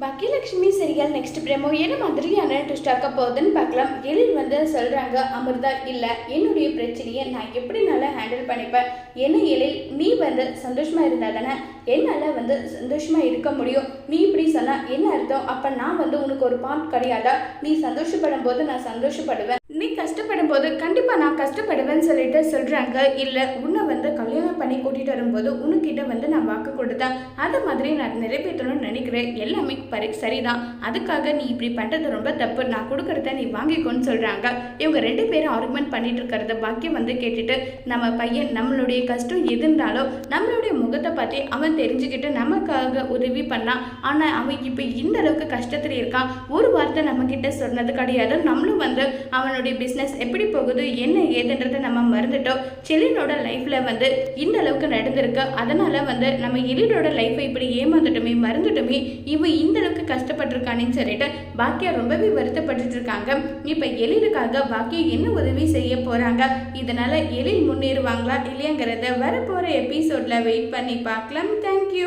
Baakiyalakshmi serial next பிரேமோ என்ன மாதிரியான twist ஆக்க போகுதுன்னு பார்க்கலாம். எழில் வந்து சொல்கிறாங்க அமிர்தா இல்லை என்னுடைய பிரச்சனையை நான் எப்படினால ஹேண்டில் பண்ணிப்பேன்? என்ன எழில் நீ வந்து சந்தோஷமாக இருந்தால் தானே? என்னால் வந்து சந்தோஷமாக இருக்க முடியும். நீ இப்படி சொன்னால் என்ன அர்த்தம்? அப்போ நான் வந்து உனக்கு ஒரு பாட் கிடையாதா? நீ சந்தோஷப்படும் போது நான் சந்தோஷப்படுவேன். போது கண்டிப்பாக நான் கஷ்டப்படுவேன்னு சொல்லிட்டு சொல்கிறாங்க இல்லை உன்னை வந்து கல்யாணம் பண்ணி கூட்டிகிட்டு வரும்போது உனக்கிட்ட வந்து நான் வாக்கு கொடுத்தேன். அதை மாதிரி நான் நிறைவேற்றணும்னு நினைக்கிறேன். எல்லாமே பரி சரிதான். அதுக்காக நீ இப்படி பண்ணுறது ரொம்ப தப்பு. நான் கொடுக்குறத நீ வாங்கிக்கோன்னு சொல்கிறாங்க இவங்க ரெண்டு பேரும் ஆர்குமெண்ட் பண்ணிட்டு இருக்கிறத பாக்கியம் வந்து கேட்டுட்டு நம்ம பையன் நம்மளுடைய கஷ்டம் எதுனாலும் நம்மளுடைய முகத்தை பார்த்து அவன் தெரிஞ்சுக்கிட்டு நமக்காக உதவி பண்ணான். ஆனால் அவன் இப்போ இந்த அளவுக்கு கஷ்டத்தில் இருக்கான். ஒரு வார்த்தை நம்மக்கிட்ட சொன்னது கிடையாது. நம்மளும் வந்து அவனுடைய பிஸ்னஸ் எப்படி போகுது என்ன ஏதுன்றதை நம்ம மறந்துட்டோம். செலினோட லைஃப்பில் வந்து இந்த அளவுக்கு நடந்திருக்கு. அதனால வந்து நம்ம எலினோட லைஃப்பை இப்படி ஏமாந்துட்டோமே மறந்துட்டோமே இவன் இந்த அளவுக்கு கஷ்டப்பட்டிருக்கானேன்னு சொல்லிட்டு பாக்கியா ரொம்பவே வருத்தப்பட்டுட்டு இருக்காங்க. இப்போ எலினுக்காக பாக்கியா என்ன உதவி செய்ய போறாங்க? இதனால எலின் முன்னேறுவாங்களா இல்லையாங்கிறத வரப்போற எபிசோட்ல வெயிட் பண்ணி பார்க்கலாம். தேங்க்யூ